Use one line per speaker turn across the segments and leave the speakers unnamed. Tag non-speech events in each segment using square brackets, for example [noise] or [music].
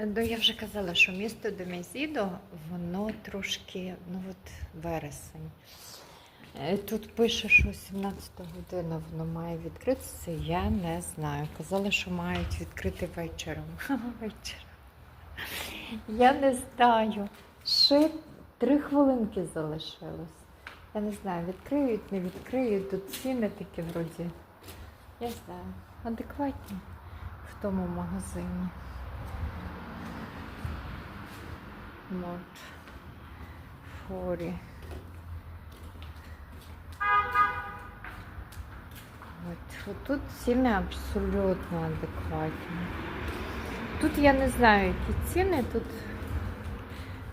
Ну, я вже казала, що місто Домезідо, воно трошки, ну от вересень. Е, Тут пише, що 17 година воно має відкритися. Я не знаю. Казали, що мають відкрити вечором. [laughs] Вечором. Я не знаю. Ще три хвилинки залишилось. Я не знаю, відкриють, не відкриють. Тут ціни такі вроді. Я знаю, адекватні в тому магазині. Мод. Форі. От, от тут ціни абсолютно адекватні. Тут я не знаю, які ціни, тут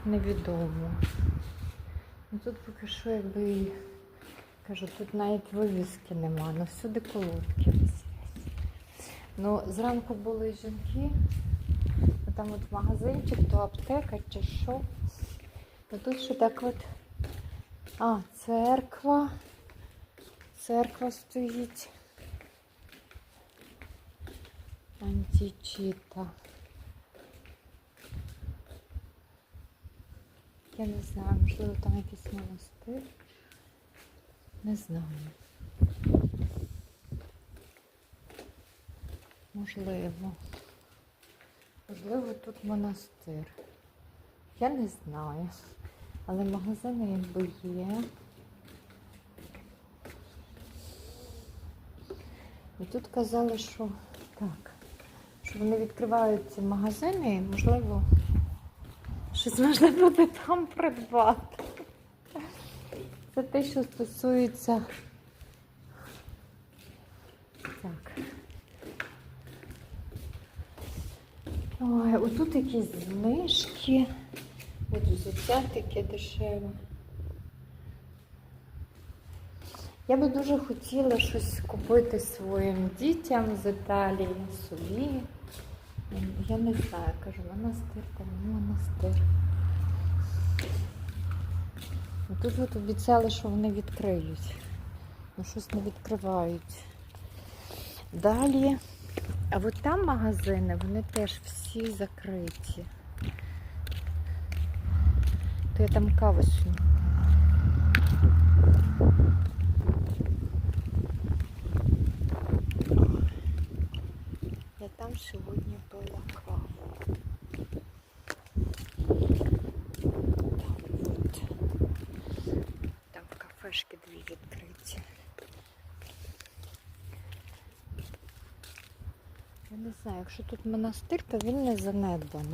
невідомо. Ну, Тут поки що якби кажу, тут навіть вивіски нема, ну всюди колодки висять. Ну, зранку були жінки, там от магазинчик, то аптека чи що. А тут ще так от. А, церква. Церква стоїть. Античіта. Я не знаю, можливо, там якийсь монастир. Не знаю. Можливо. Можливо, тут монастир. Я не знаю. Але магазини якби є. І тут казали, що так, що вони відкривають ці магазини і, можливо, щось можна буде там придбати. Це те, що стосується. Так. Ой, отут якісь знижки. От взуття таке дешеве. Я би дуже хотіла щось купити своїм дітям з Італії, собі. Я не знаю, кажу, монастир там, монастир. Тут от обіцяли, що вони відкриють. Ну щось не відкривають. Далі. А от там магазини, вони теж всі закриті. То я там сьогодні. Я там сьогодні пила каву. Там. Там кафешки дві відкриті. Я не знаю, якщо тут монастир, то він не занедбаний.